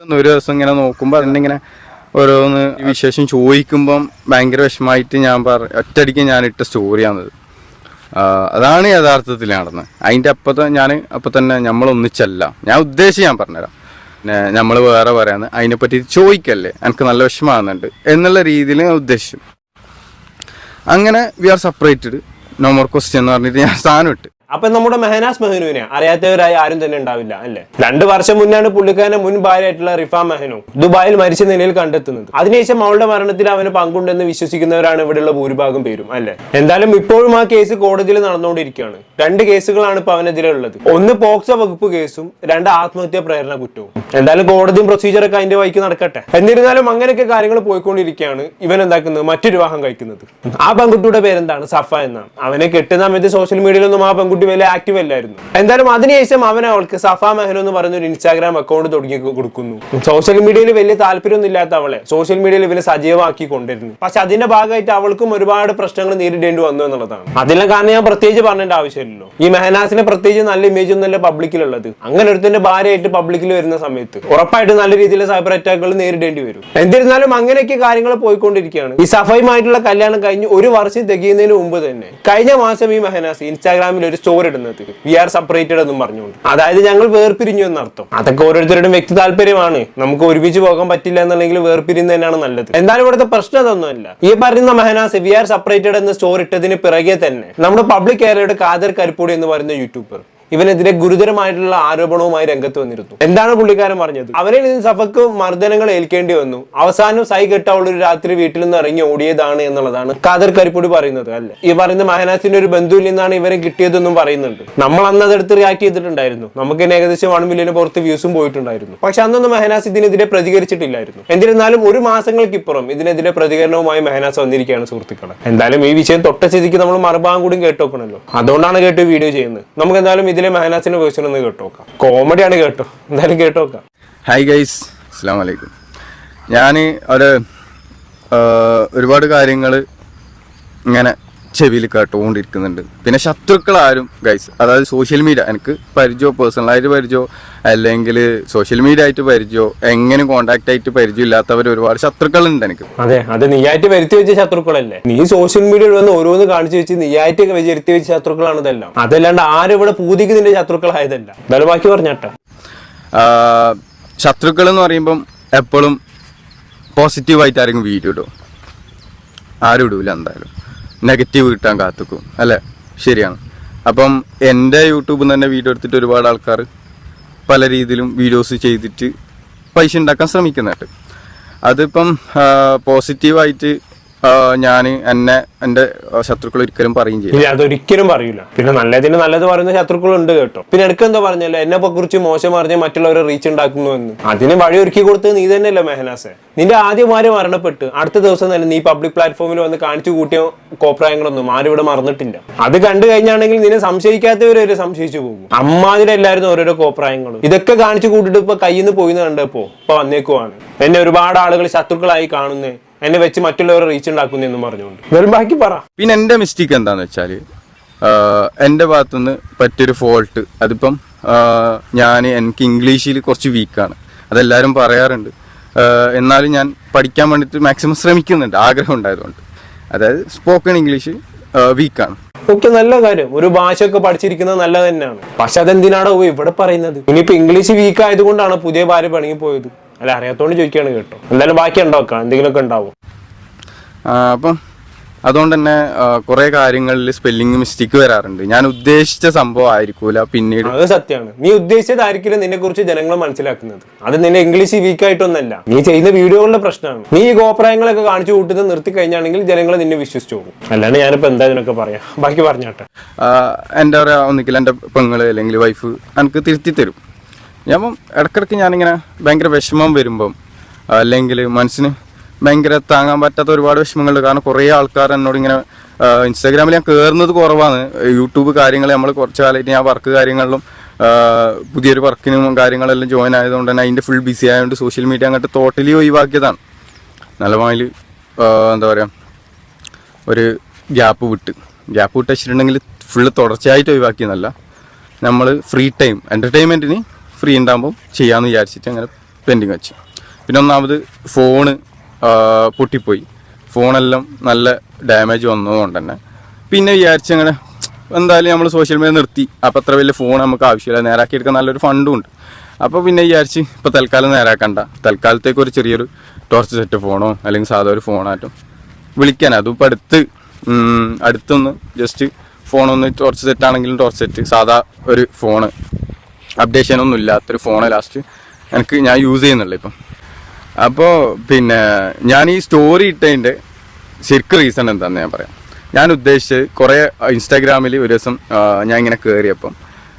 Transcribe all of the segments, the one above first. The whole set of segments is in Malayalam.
ഒരു ദിവസം ഇങ്ങനെ നോക്കുമ്പോൾ അതിനിങ്ങനെ ഓരോന്ന് വിശേഷം ചോദിക്കുമ്പം ഭയങ്കര വിഷമമായിട്ട് ഞാൻ പറ ഒറ്റയടിക്ക് ഞാൻ ഇട്ട സ്റ്റോറിയാണത് അതാണ് യഥാർത്ഥത്തിൽ നടന്നത് അതിന്റെ അപ്പത്തെ ഞാൻ അപ്പം തന്നെ നമ്മളൊന്നിച്ചല്ല ഞാൻ ഉദ്ദേശിച്ച് ഞാൻ പറഞ്ഞുതരാം. പിന്നെ നമ്മൾ വേറെ പറയാന്ന് അതിനെപ്പറ്റി ചോദിക്കല്ലേ? എനിക്ക് നല്ല വിഷമാകുന്നുണ്ട്. എന്നുള്ള രീതിയിൽ ഞാൻ ഉദ്ദേശിച്ചു. അങ്ങനെ we are separated. No more question എന്ന് പറഞ്ഞിട്ട് ഞാൻ സ്ഥാനം ഇട്ട്. അപ്പൊ നമ്മുടെ മെഹനാസ് മെഹനുവിനെ അറിയാത്തവരായി ആരും തന്നെ ഉണ്ടാവില്ല അല്ലെ? രണ്ട് വർഷം മുന്നാണ് പുള്ളിക്കാരന്റെ മുൻ ഭാര്യയായിട്ടുള്ള റിഫ മെഹനു ദുബായിൽ മരിച്ച നിലയിൽ കണ്ടെത്തുന്നത്. അതിനുശേഷം അവളുടെ മരണത്തിൽ അവന് പങ്കുണ്ടെന്ന് വിശ്വസിക്കുന്നവരാണ് ഇവിടെയുള്ള ഭൂരിഭാഗം പേരും അല്ലെ? എന്തായാലും ഇപ്പോഴും ആ കേസ് കോടതിയിൽ നടന്നുകൊണ്ടിരിക്കുകയാണ്. രണ്ട് കേസുകളാണ് ഇപ്പൊ അവനെതിരെ ഉള്ളത്. ഒന്ന് പോക്സോ വകുപ്പ് കേസും രണ്ട് ആത്മഹത്യാ പ്രേരണ കുറ്റവും. എന്തായാലും കോടതിയും പ്രൊസീജിയറൊക്കെ അതിന്റെ വഴിക്ക് നടക്കട്ടെ. എന്നിരുന്നാലും അങ്ങനെയൊക്കെ കാര്യങ്ങൾ പോയിക്കൊണ്ടിരിക്കുകയാണ് ഇവൻ എന്താക്കുന്നത്? മറ്റൊരു വിവാഹം കഴിക്കുന്നത്. ആ പെൺകുട്ടിയുടെ പേരെന്താണ്? സഫ എന്നാണ്. അവനെ കെട്ടുന്ന സമയത്ത് സോഷ്യൽ മീഡിയയിലൊന്നും ആ പെൺകുട്ടി വലിയ ആക്റ്റീവ് അല്ലായിരുന്നു. എന്തായാലും അതിനുശേഷം അവൻ അവൾക്ക് സഫ മെഹൻ എന്ന് പറയുന്ന ഒരു ഇൻസ്റ്റാഗ്രാം അക്കൗണ്ട് തുടങ്ങി കൊടുക്കുന്നു. സോഷ്യൽ മീഡിയയിൽ വലിയ താല്പര്യമൊന്നും ഇല്ലാത്ത അവളെ. സോഷ്യൽ മീഡിയയിൽ ഇവരെ സജീവമാക്കി കൊണ്ടിരുന്നു പക്ഷെ അതിന്റെ ഭാഗമായിട്ട് അവൾക്കും ഒരുപാട് പ്രശ്നങ്ങൾ നേരിടേണ്ടി വന്നു എന്നുള്ളതാണ്. അതിലെ കാരണം ഞാൻ പ്രത്യേകിച്ച് പറഞ്ഞേണ്ട ആവശ്യമില്ലല്ലോ. ഈ മെഹനാസിനെ പ്രത്യേകിച്ച് നല്ല ഇമേജ് ഒന്നല്ല പബ്ലിക്കിലുള്ളത് അങ്ങനെ ഒരുത്തിന്റെ ഭാര്യയായിട്ട് പബ്ലിക്കിൽ വരുന്ന സമയത്ത് ഉറപ്പായിട്ട് നല്ല രീതിയിൽ സൈബർ അറ്റാക്കുകൾ നേരിടേണ്ടി വരും. എന്നിരുന്നാലും അങ്ങനെയൊക്കെ കാര്യങ്ങൾ പോയിക്കൊണ്ടിരിക്കുകയാണ്. ഈ സഫയുമായിട്ടുള്ള കല്യാണം കഴിഞ്ഞ് ഒരു വർഷം തികയുന്നതിന് മുമ്പ് തന്നെ കഴിഞ്ഞ മാസം ഈ മെഹനാസ് ഇൻസ്റ്റാഗ്രാമിൽ ഒരു സ്റ്റോറി ഇടുന്നത് വി ആർ സെപ്പറേറ്റഡ് എന്നും പറഞ്ഞുകൊണ്ട്. അതായത് ഞങ്ങൾ വേർപിരിഞ്ഞു എന്നർത്ഥം അതൊക്കെ ഓരോരുത്തരുടെയും വ്യക്തി താല്പര്യമാണ്. നമുക്ക് ഒരുമിച്ച് പോകാൻ പറ്റില്ല എന്നുണ്ടെങ്കിൽ വേർപിരിയുന്നത് തന്നെയാണ് നല്ലത്. എന്തായാലും ഇവിടുത്തെ പ്രശ്നം? അതൊന്നുമല്ല ഈ പറയുന്ന മെഹനാസ് വി ആർ സെപ്പറേറ്റഡ് എന്ന സ്റ്റോറി ഇട്ടതിന് പിറകെ തന്നെ നമ്മുടെ പബ്ലിക് ഏരിയയുടെ കാതർ കരിപ്പൂടി എന്ന് പറയുന്ന യൂട്യൂബർ ഇവനെതിരെ ഗുരുതരമായിട്ടുള്ള ആരോപണവുമായി രംഗത്ത് വന്നിരുന്നു. എന്താണ് പുള്ളിക്കാരൻ പറഞ്ഞത്? അവരിൽ നിന്ന് സഫക്ക് മർദ്ദനങ്ങൾ ഏൽക്കേണ്ടി വന്നു. അവസാനം സൈ കെട്ടാവുള്ള ഒരു രാത്രി വീട്ടിൽ നിന്ന് ഇറങ്ങി ഓടിയതാണ് എന്നുള്ളതാണ് കാദർ കരിപ്പൊടി പറയുന്നത് അല്ല? ഈ പറയുന്ന മഹനാസിന്റെ ഒരു ബന്ധുവിൽ നിന്നാണ് ഇവരെ കിട്ടിയതെന്നും പറയുന്നുണ്ട്. നമ്മൾ അന്ന് അതെടുത്ത് റിയാക്ട് ചെയ്തിട്ടുണ്ടായിരുന്നു. നമുക്ക് ഏകദേശം വൺ മില്യന് പുറത്ത് വ്യൂസും പോയിട്ടുണ്ടായിരുന്നു. പക്ഷെ അന്നൊന്നും മെഹനാസ് ഇതിനെതിരെ പ്രതികരിച്ചിട്ടില്ലായിരുന്നു. എന്നിരുന്നാലും ഒരു മാസങ്ങൾക്കിപ്പുറം ഇതിനെതിരെ പ്രതികരണവുമായി മെഹനാസ് വന്നിരിക്കുകയാണ് സുഹൃത്തുക്കളെ. എന്തായാലും ഈ വിഷയം തൊട്ട സ്ഥിതിക്ക് നമ്മൾ മറുഭാഗം കൂടി കേട്ടോക്കണല്ലോ. അതുകൊണ്ടാണ് കേട്ട് വീഡിയോ ചെയ്യുന്നത്. നമുക്ക് എന്തായാലും ഇതിലെ മെഹനാസിന്റെ വേർഷൻ ഒന്ന് കേട്ടോക്കാം. കോമഡിയാണ് കേട്ടോ. എന്തായാലും കേട്ടോക്കാം. ഹായ് ഗൈസ് അസ്സാം വലൈക്കും ഞാൻ ഒരു ഒരുപാട് കാര്യങ്ങൾ ഇങ്ങനെ ചെവിയിൽ കേട്ടുകൊണ്ടിരിക്കുന്നുണ്ട്. പിന്നെ ശത്രുക്കളാരും ഗൈസ് അതായത് സോഷ്യൽ മീഡിയ എനിക്ക് പരിചയമോ പേഴ്സണലായിട്ട് പരിചയമോ അല്ലെങ്കിൽ സോഷ്യൽ മീഡിയ ആയിട്ട് പരിചയമോ എങ്ങനെ കോണ്ടാക്ട് ആയിട്ട് പരിചയം ഇല്ലാത്തവർ ഒരുപാട് ശത്രുക്കളുണ്ട് എനിക്ക്. അതെ അത് നീയായിട്ട് വരുത്തി വെച്ച ശത്രുക്കളല്ലേ? നീ സോഷ്യൽ മീഡിയയിൽ വന്ന് ഓരോന്ന് കാണിച്ചു വെച്ച് നീയായിട്ട് വരുത്തി വെച്ച ശത്രുക്കളാണ് ഇതെല്ലാം. അതല്ലാണ്ട് ആരും ഇവിടെ പൂതിക്ക് നിന്റെ ശത്രുക്കളായതല്ല എന്തായാലും ബാക്കി പറഞ്ഞാട്ടെ. ശത്രുക്കൾ എന്ന് പറയുമ്പം എപ്പോഴും പോസിറ്റീവായിട്ട് ആരെങ്കിലും വീഡിയോ ഇടും. ആരും ഇടൂല എന്തായാലും. നെഗറ്റീവ് കിട്ടാൻ കാത്തുക്കും. അല്ലേ? ശരിയാണ്. അപ്പം എന്റെ യൂട്യൂബിൽ തന്നെ വീഡിയോ എടുത്തിട്ട് ഒരുപാട് ആൾക്കാർ പല രീതിയിലും വീഡിയോസ് ചെയ്തിട്ട് പൈസ ഉണ്ടാക്കാൻ ശ്രമിക്കുന്നുണ്ട്. അതിപ്പം പോസിറ്റീവായിട്ട് ഞാൻ എന്നെ എന്റെ ശത്രുക്കൾ ഒരിക്കലും പറയും ചെയ്യും അതൊരിക്കലും പറയൂല. പിന്നെ നല്ലതിന് നല്ലത് പറയുന്ന ശത്രുക്കളുണ്ട് കേട്ടോ. പിന്നെ എനിക്ക് എന്താ പറഞ്ഞല്ലോ? എന്നെ കുറിച്ച് മോശം പറഞ്ഞ് മറ്റുള്ളവരെ റീച്ച് ഉണ്ടാക്കുന്നു എന്ന്. അതിന് വഴി ഒരുക്കി കൊടുത്തത് നീ തന്നെയല്ലേ മെഹനാസെ? നിന്റെ ആദ്യം ആര് മരണപ്പെട്ട് അടുത്ത ദിവസം തന്നെ നീ പബ്ലിക് പ്ലാറ്റ്ഫോമിൽ വന്ന് കാണിച്ചു കൂട്ടിയ കോപ്രായങ്ങളൊന്നും ആരും ഇവിടെ മറന്നിട്ടില്ല. അത് കണ്ടു കഴിഞ്ഞാണെങ്കിൽ നിന്നെ സംശയിക്കാത്തവരെ വരെ സംശയിച്ചു പോകും. അമ്മാതിരെ എല്ലാവരും ഓരോരോ കോപ്രായങ്ങളും. ഇതൊക്കെ കാണിച്ചു കൂട്ടിട്ട് ഇപ്പൊ കയ്യിൽ നിന്ന് പോയിന്ന് കണ്ടപ്പോ ഇപ്പൊ വന്നേക്കുവാണ്. എന്നെ ഒരുപാട് ആളുകൾ ശത്രുക്കളായി കാണുന്നേ. എന്നെ വെച്ച് മറ്റുള്ളവരെ റീച്ച് ഉണ്ടാക്കുന്നു പറഞ്ഞുകൊണ്ട്. വെറും ബാക്കി പറ. പിന്നെ എന്റെ മിസ്റ്റേക്ക് എന്താന്ന് വെച്ചാൽ എന്റെ ഭാഗത്തുനിന്ന് പറ്റിയൊരു ഫോൾട്ട് അതിപ്പം ഞാൻ എനിക്ക് ഇംഗ്ലീഷിൽ കുറച്ച് വീക്കാണ് അതെല്ലാവരും പറയാറുണ്ട്. എന്നാലും ഞാൻ പഠിക്കാൻ വേണ്ടിയിട്ട് മാക്സിമം ശ്രമിക്കുന്നുണ്ട് ആഗ്രഹം ഉണ്ടായതുകൊണ്ട്. അതായത് സ്പോക്കൺ ഇംഗ്ലീഷ് വീക്കാണ് ഒക്കെ നല്ല കാര്യം. ഒരു ഭാഷയൊക്കെ പഠിച്ചിരിക്കുന്നത് നല്ല തന്നെയാണ്. പക്ഷെ അതെന്തിനാണോ ഇവിടെ പറയുന്നത്. ഇനിയിപ്പോ ഇംഗ്ലീഷ് വീക്ക് ആയതുകൊണ്ടാണ് പുതിയ ഭാര്യ പണിങ്ങി പോയത്. അല്ല അറിയാത്തോണ്ട് ചോദിക്കുകയാണ് കേട്ടോ. എന്തായാലും ബാക്കി ഉണ്ടാക്കാം. എന്തെങ്കിലുമൊക്കെ ഉണ്ടാവും. അപ്പം അതുകൊണ്ട് തന്നെ കുറെ കാര്യങ്ങളിൽ സ്പെല്ലിംഗ് മിസ്റ്റേക്ക് വരാറുണ്ട്. ഞാൻ ഉദ്ദേശിച്ച സംഭവം ആയിരിക്കൂല പിന്നീട് അത് സത്യമാണ് നീ ഉദ്ദേശിച്ചതായിരിക്കില്ല നിന്നെ കുറിച്ച് ജനങ്ങൾ മനസ്സിലാക്കുന്നത്. അത് നിന്നെ ഇംഗ്ലീഷ് വീക്ക് ആയിട്ടൊന്നല്ല. നീ ചെയ്യുന്ന വീഡിയോകളുടെ പ്രശ്നമാണ്. നീ ഈ ഗോപ്രായങ്ങളൊക്കെ കാണിച്ചു കൂട്ടുന്നത് നിർത്തി കഴിഞ്ഞാണെങ്കിൽ ജനങ്ങൾ നിന്നെ വിശ്വസിച്ചു പോകും അല്ലാണ്ട് ഞാനിപ്പോ എന്താ ഇതിനൊക്കെ പറയാം? ബാക്കി പറഞ്ഞാട്ടെ. എന്താ പറയാ ഒന്നിക്കില്ല എന്റെ പെങ്ങൾ അല്ലെങ്കിൽ വൈഫ് എനിക്ക് തിരുത്തി തരും. ഞാൻ ഇടക്കിടക്ക് ഞാനിങ്ങനെ ഭയങ്കര വിഷമം വരുമ്പം അല്ലെങ്കിൽ മനസ്സിന് ഭയങ്കര താങ്ങാൻ പറ്റാത്ത ഒരുപാട് വിഷമങ്ങളുണ്ട്. കാരണം കുറേ ആൾക്കാർ എന്നോട് ഇങ്ങനെ ഇൻസ്റ്റാഗ്രാമിൽ ഞാൻ കയറുന്നത് കുറവാണ്. യൂട്യൂബ് കാര്യങ്ങൾ നമ്മൾ കുറച്ച് കാലമായിട്ട് ഞാൻ വർക്ക് കാര്യങ്ങളിലും പുതിയൊരു വർക്കിനും കാര്യങ്ങളെല്ലാം ജോയിൻ ആയതുകൊണ്ട് തന്നെ അതിന്റെ ഫുൾ ബിസി ആയതുകൊണ്ട് സോഷ്യൽ മീഡിയ അങ്ങോട്ട് ടോട്ടലി ഒഴിവാക്കിയതാണ്. നല്ലമാതിൽ എന്താ പറയുക ഒരു ഗ്യാപ്പ് വിട്ട്. ഗ്യാപ്പ് വിട്ട് വെച്ചിട്ടുണ്ടെങ്കിൽ ഫുള്ള് തുടർച്ചയായിട്ട് ഒഴിവാക്കിയെന്നല്ല നമ്മൾ ഫ്രീ ടൈം എന്റർടൈൻമെന്റിന് ഫ്രീ ഉണ്ടാകുമ്പോൾ ചെയ്യാമെന്ന് വിചാരിച്ചിട്ട് അങ്ങനെ പെൻഡിങ് വെച്ചു. പിന്നെ ഒന്നാമത് ഫോണ് പൊട്ടിപ്പോയി. ഫോണെല്ലാം നല്ല ഡാമേജ് വന്നതുകൊണ്ട് തന്നെ. പിന്നെ വിചാരിച്ച് അങ്ങനെ എന്തായാലും നമ്മൾ സോഷ്യൽ മീഡിയ നിർത്തി. അപ്പം അത്ര വലിയ ഫോൺ നമുക്ക് ആവശ്യമില്ല. നേരാക്കി എടുക്കാൻ നല്ലൊരു ഫണ്ടും ഉണ്ട്. അപ്പോൾ പിന്നെ വിചാരിച്ച് ഇപ്പോൾ തൽക്കാലം നേരാക്കണ്ട. തൽക്കാലത്തേക്ക് ഒരു ചെറിയൊരു ടോർച്ച് സെറ്റ് ഫോണോ അല്ലെങ്കിൽ സാധാ ഒരു ഫോണായിട്ടും വിളിക്കാൻ. അതും ഇപ്പോൾ അടുത്ത് അടുത്തൊന്ന് ജസ്റ്റ് ഫോണൊന്ന് ടോർച്ച് സെറ്റ് ആണെങ്കിലും ടോർച്ച് സെറ്റ് സാധാ ഒരു ഫോണ് അപ്ഡേഷൻ ഒന്നും ഇല്ലാത്തൊരു ഫോണ് ലാസ്റ്റ് എനിക്ക് ഞാൻ യൂസ് ചെയ്യുന്നുള്ളൂ ഇപ്പം. അപ്പോൾ പിന്നെ ഞാൻ ഈ സ്റ്റോറി ഇട്ടതിന്റെ ശരിക്കും റീസൺ എന്താണെന്ന് ഞാൻ പറയാം. ഞാൻ ഉദ്ദേശിച്ചത് കുറേ ഇൻസ്റ്റാഗ്രാമിൽ ഒരു ദിവസം ഞാൻ ഇങ്ങനെ കയറിയപ്പം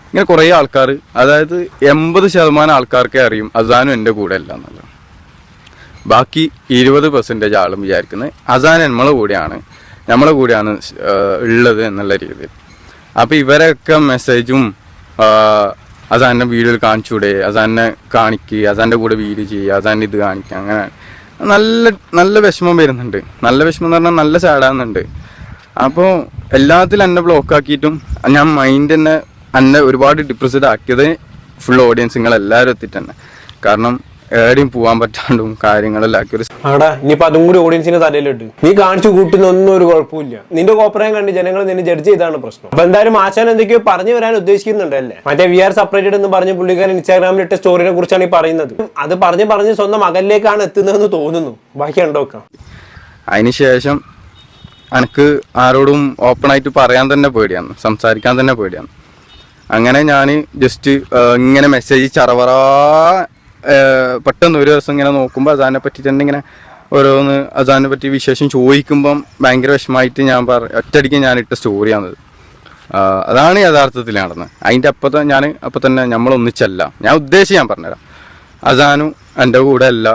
ഇങ്ങനെ കുറേ ആൾക്കാർ അതായത് എൺപത് ശതമാനം ആൾക്കാർക്കേ അറിയും അസാനും എന്റെ കൂടെ അല്ല എന്നല്ല ബാക്കി ഇരുപത് പെർസെന്റേജ് ആളും വിചാരിക്കുന്നത് അസാൻ നമ്മളെ കൂടെയാണ് നമ്മളെ കൂടെയാണ് ഉള്ളത് എന്നുള്ള രീതിയിൽ. അപ്പോൾ ഇവരൊക്കെ മെസ്സേജും അസാന്റെ വീഡിയോയിൽ കാണിച്ചൂടെ അസാനെ കാണിക്കുക അസാന്റെ കൂടെ വീഡിയോ ചെയ്യുക അസാന്റെ ഇത് കാണിക്കുക അങ്ങനെ. നല്ല നല്ല വിഷമം വരുന്നുണ്ട്. നല്ല വിഷമം എന്ന് പറഞ്ഞാൽ നല്ല സാഡാകുന്നുണ്ട് അപ്പോൾ എല്ലാത്തിലും എന്നെ ബ്ലോക്ക് ആക്കിയിട്ടും ഞാൻ മൈൻഡ് തന്നെ എന്നെ ഒരുപാട് ഡിപ്രസ്ഡ് ആക്കിയത് ഫുൾ ഓഡിയൻസ് നിങ്ങളെല്ലാവരും എത്തിയിട്ട് തന്നെ കാരണം എവിടെയും പോകാൻ പറ്റാണ്ടും കാര്യങ്ങളെല്ലാം ആക്കി. ഒരു ആടാ ഇനിയിപ്പോ അതും കൂടി ഓഡിയൻസിന് തലയിലിട്ട്. നീ കാണിച്ചു കൂട്ടുന്ന ഒന്നും ഒരു കുഴപ്പമില്ല നിന്റെ കോപ്പറയം കണ്ട് ജനങ്ങൾ നിന്നെ ജഡ്ജ് ചെയ്താണ് പ്രശ്നം. അപ്പൊ എന്തായാലും ആശാൻ എന്തൊക്കെയോ പറഞ്ഞു വരാൻ ഉദ്ദേശിക്കുന്നുണ്ട് അല്ലേ? മറ്റേ വി ആർ സെപ്പറേറ്റഡ് എന്ന് പറഞ്ഞ പുള്ളിക്കാരൻ ഇൻസ്റ്റാഗ്രാമിൽ ഇട്ട സ്റ്റോറിനെ കുറിച്ചാണ് ഈ പറയുന്നത്. അത് പറഞ്ഞ് പറഞ്ഞ് സ്വന്തം മകനിലേക്കാണ് എത്തുന്നതെന്ന് തോന്നുന്നു. ബാക്കി ഉണ്ടോക്കാം അതിനുശേഷം എനിക്ക് ആരോടും ഓപ്പണായിട്ട് പറയാൻ തന്നെ പേടിയാണ്. സംസാരിക്കാൻ തന്നെ പേടിയാണ്. അങ്ങനെ ഞാൻ ജസ്റ്റ് ഇങ്ങനെ മെസ്സേജ് ചറവറാ പെട്ടെന്ന് ഒരു ദിവസം ഇങ്ങനെ നോക്കുമ്പോൾ അസാനെ പറ്റിയിട്ട് ഇങ്ങനെ ഓരോന്ന് അസാനെ പറ്റി വിശേഷം ചോദിക്കുമ്പം ഭയങ്കര വിഷമമായിട്ട് ഞാൻ പറ ഒറ്റയടിക്ക് ഞാൻ ഇട്ട സ്റ്റോറിയാണത് അതാണ് യഥാർത്ഥത്തിൽ നടന്നത് അതിന്റെ അപ്പത്തെ ഞാൻ അപ്പം തന്നെ നമ്മൾ ഒന്നിച്ചല്ല. ഞാൻ ഉദ്ദേശിച്ച് ഞാൻ പറഞ്ഞുതരാം. അസാനു എന്റെ കൂടെ അല്ല.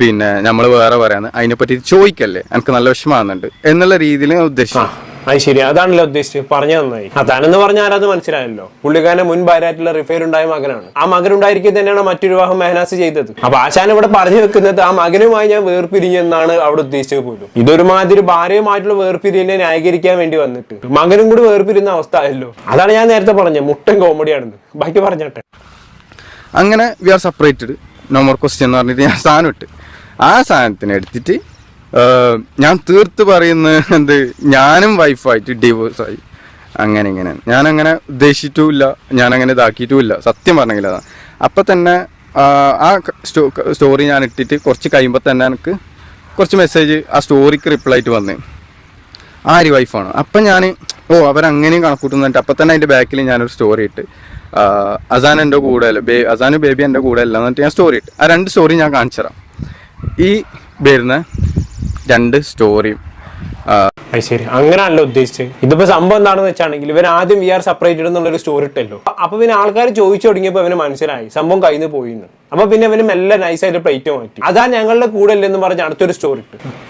പിന്നെ നമ്മൾ വേറെ പറയാന്ന് അതിനെപ്പറ്റി ചോദിക്കല്ലേ? എനിക്ക് നല്ല വിഷമാകുന്നുണ്ട് എന്നുള്ള രീതിയിൽ ഞാൻ ഉദ്ദേശിച്ചു. അത് ശരി. അതാണല്ലോ ഉദ്ദേശിച്ചത്. പറഞ്ഞു നന്നായി. അതാണെന്ന് പറഞ്ഞാൽ ആരത് മനസ്സിലായല്ലോ. പുള്ളിക്കാരന്റെ മുൻ ഭാര്യയായിട്ടുള്ള റിഫയർ ഉണ്ടായ മകനാണ്. ആ മകൻ ഉണ്ടായിരിക്കും തന്നെയാണ് മറ്റൊരു വിവാഹം മെഹനാസ് ചെയ്തത്. അപ്പൊ ആശാൻ ഇവിടെ പറഞ്ഞു വെക്കുന്നത് ആ മകനുമായി ഞാൻ വേർപിരിഞ്ഞെന്നാണ് അവിടെ ഉദ്ദേശിച്ചത് പോലും. ഇതൊരുമാതിരി ഭാര്യയുമായിട്ടുള്ള വേർപിരിയലിനെ ന്യായീകരിക്കാൻ വേണ്ടി വന്നിട്ട്. മകനും കൂടി വേർപിരിയുന്ന അവസ്ഥ ആയല്ലോ. അതാണ് ഞാൻ നേരത്തെ പറഞ്ഞത്. മുട്ടൻ കോമഡിയാണെന്ന് ബാക്കി പറഞ്ഞട്ടെ. അങ്ങനെ we are separated no more question എന്ന് പറഞ്ഞിട്ട് ഞാൻ സാധനം ഇട്ട്. ആ സാധനത്തിനെ എടുത്തിട്ട് ഞാൻ തീർത്ത് പറയുന്ന എന്ത് ഞാനും വൈഫായിട്ട് ഡിവോഴ്സായി അങ്ങനെ ഇങ്ങനെ. ഞാനങ്ങനെ ഉദ്ദേശിച്ചിട്ടുമില്ല ഞാൻ അങ്ങനെ ഇതാക്കിയിട്ടുമില്ല. സത്യം പറഞ്ഞെങ്കിൽ അതാണ്. അപ്പം തന്നെ ആ, ആ സ്റ്റോ സ്റ്റോറി ഞാൻ ഇട്ടിട്ട് കുറച്ച് കഴിയുമ്പോൾ തന്നെ എനിക്ക് കുറച്ച് മെസ്സേജ് ആ സ്റ്റോറിക്ക് റിപ്ലൈ ആയിട്ട് വന്നേ. ആര് വൈഫാണ് അപ്പം ഞാൻ ഓ അവരങ്ങനെയും കണക്കൂട്ടുന്നിട്ട് അപ്പം തന്നെ അതിന്റെ ബാക്കിൽ ഞാനൊരു സ്റ്റോറി ഇട്ട്. അസാൻ എന്റെ കൂടെ അല്ല ബേ അസാനും ബേബി എന്റെ കൂടെ അല്ല എന്നിട്ട് ഞാൻ സ്റ്റോറി ഇട്ട്. ആ രണ്ട് സ്റ്റോറി ഞാൻ കാണിച്ചു തരാം ഈ വരുന്ന രണ്ട് സ്റ്റോറിയും. അത് ശരി. അങ്ങനെയല്ല ഉദ്ദേശിച്ചത്. ഇതിപ്പോ സംഭവം എന്താണെന്ന് വെച്ചാണെങ്കിൽ ഇവൻ ആദ്യം വി ആർ സെപ്പറേറ്റഡ് എന്നുള്ള ഒരു സ്റ്റോറി ഇട്ടല്ലോ. അപ്പൊ പിന്നെ ആൾക്കാർ ചോദിച്ചു തുടങ്ങിയപ്പോൾ അവന് മനസ്സിലായി. സംഭവം നിന്ന് പോയിന്ന്. അപ്പൊ പിന്നെ അവന് മെല്ലെ നൈസായിട്ട് പ്ലേറ്റ് മാറ്റി. അതാ ഞങ്ങളുടെ കൂടെ അല്ലെന്ന് പറഞ്ഞ അടുത്തൊരു സ്റ്റോറി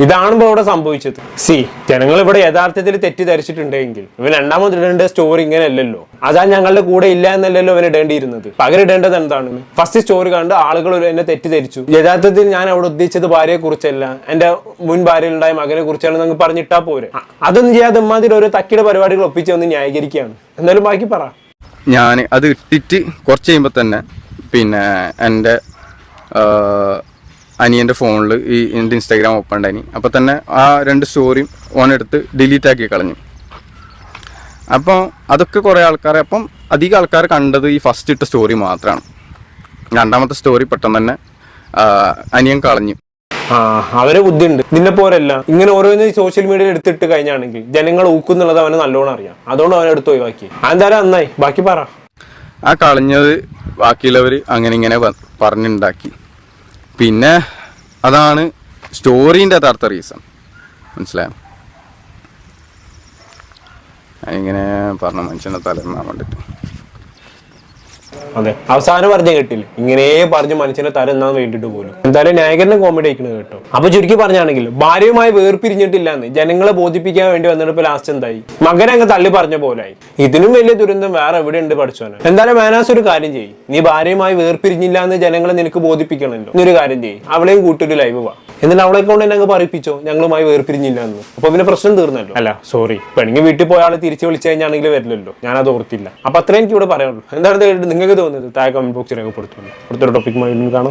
ഇതാണ് ഇപ്പൊ ഇവിടെ സംഭവിച്ചത്. സി ജനങ്ങൾ ഇവിടെ യഥാർത്ഥത്തിൽ തെറ്റിദ്ധരിച്ചിട്ടുണ്ടെങ്കിൽ ഇവൻ രണ്ടാമത് ഇടേണ്ട സ്റ്റോറി ഇങ്ങനെ അല്ലല്ലോ. അതാ ഞങ്ങളുടെ കൂടെ ഇല്ല എന്നല്ലല്ലോ അവൻ ഇടേണ്ടിയിരുന്നത്. പകരം ഇടേണ്ടത് എന്താണ്? ഫസ്റ്റ് സ്റ്റോറി കണ്ട് ആളുകൾ എന്നെ തെറ്റിദ്ധരിച്ചു. യഥാർത്ഥത്തിൽ ഞാൻ അവിടെ ഉദ്ദേശിച്ചത് ഭാര്യയെ കുറിച്ചല്ല എന്റെ മുൻ ഭാര്യയിലുണ്ടായ മകനെ കുറിച്ചാണ് നിങ്ങൾ പറഞ്ഞിട്ടാ പോരെ. അതൊന്നും ചെയ്യാതെ ഇമ്മാതിരി ഓരോ തക്കിയുടെ പരിപാടികൾ ഒപ്പിച്ച് വന്ന് ന്യായീകരിക്കുകയാണ്. എന്നാലും ബാക്കി പറ. ഞാൻ അത് ഇട്ടിട്ട് കുറച്ച് കഴിയുമ്പോൾ തന്നെ പിന്നെ എന്റെ അനിയന്റെ ഫോണിൽ ഈ എന്റെ ഇൻസ്റ്റാഗ്രാം ഓപ്പൺ ഉണ്ടായി അപ്പോൾ തന്നെ ആ രണ്ട് സ്റ്റോറിയും ഓൺ എടുത്ത് ഡിലീറ്റ് ആക്കി കളഞ്ഞു. അപ്പോൾ അതൊക്കെ കുറേ ആൾക്കാരെ അപ്പം അധികം ആൾക്കാർ കണ്ടത് ഈ ഫസ്റ്റ് ഇട്ട സ്റ്റോറി മാത്രമാണ് രണ്ടാമത്തെ സ്റ്റോറി പെട്ടെന്ന് തന്നെ അനിയൻ കളഞ്ഞു. അവരെ ബുദ്ധിയുണ്ട്. നിന്നെ പോരല്ല ഇങ്ങനെ ഓരോന്ന് സോഷ്യൽ മീഡിയയിൽ എടുത്തിട്ട് കഴിഞ്ഞാണെങ്കിൽ ജനങ്ങൾ ഊക്കുന്നുള്ളത് അവന് നല്ലോണം അറിയാം. അതുകൊണ്ട് അവനെ എടുത്ത് ഒഴിവാക്കി. എന്തായാലും നന്നായി. ബാക്കി പറ. ആ കളഞ്ഞത് ബാക്കിയുള്ളവർ അങ്ങനെ ഇങ്ങനെ പറഞ്ഞുണ്ടാക്കി. പിന്നെ അതാണ് സ്റ്റോറീന്റെ യഥാർത്ഥ റീസൺ മനസ്സിലായോ? ഇങ്ങനെ പറഞ്ഞ മനുഷ്യനെ തലന്നാൻ വേണ്ടിട്ട് അതെ. അവസാനം പറഞ്ഞ കേട്ടില്ല? ഇങ്ങനെ പറഞ്ഞു മനുഷ്യനെ തരുന്നാൻ വേണ്ടിട്ട് പോലും. എന്തായാലും നായകന്റെ കോമഡി അയക്കണത് കേട്ടോ. അപ്പൊ ചുരുക്കി പറഞ്ഞാണെങ്കിൽ ഭാര്യയുമായി വേർപിരിഞ്ഞിട്ടില്ല എന്ന് ജനങ്ങളെ ബോധിപ്പിക്കാൻ വേണ്ടി വന്നിട്ട് ഇപ്പൊ ലാസ്റ്റ് എന്തായി? മകനെ അങ്ങ് തള്ളി പറഞ്ഞ പോലായി. ഇതിനും വലിയ ദുരന്തം വേറെ എവിടെ ഉണ്ട് പഠിച്ചോനെ? എന്തായാലും മേനാസ് ഒരു കാര്യം ചെയ്യും. നീ ഭാര്യയുമായി വേർപിരിഞ്ഞില്ല എന്ന് ജനങ്ങളെ നിനക്ക് ബോധിപ്പിക്കണല്ലോ. നീ ഒരു കാര്യം ചെയ്യും. അവളെയും കൂട്ടൊരു ലൈവ് വാ. എന്നിട്ട് അവളെ കൊണ്ട് എന്നെ അങ്ങ് പറയിപ്പിച്ചോ? ഞങ്ങളുമായി വേർപിരിഞ്ഞില്ല എന്ന് അപ്പൊ പിന്നെ പ്രശ്നം തീർന്നല്ലോ. അല്ല സോറി പെണ്ണുങ്ങി വീട്ടിൽ പോയ ആളെ തിരിച്ചു വിളിച്ചു കഴിഞ്ഞാണെങ്കിൽ വരില്ലല്ലോ. ഞാനത് ഓർത്തില്ല. അപ്പൊ അത്രേ എനിക്ക് ഇവിടെ പറയാനുള്ളൂ. എന്താണ് ഇത് നിങ്ങൾക്ക് തോന്നുന്നത് താഴെ കമന്റ് ബോക്സിൽ രേഖപ്പെടുത്തുന്നു. അടുത്തൊരു ടോപ്പിക്കുമായി വീണ്ടും കാണാം.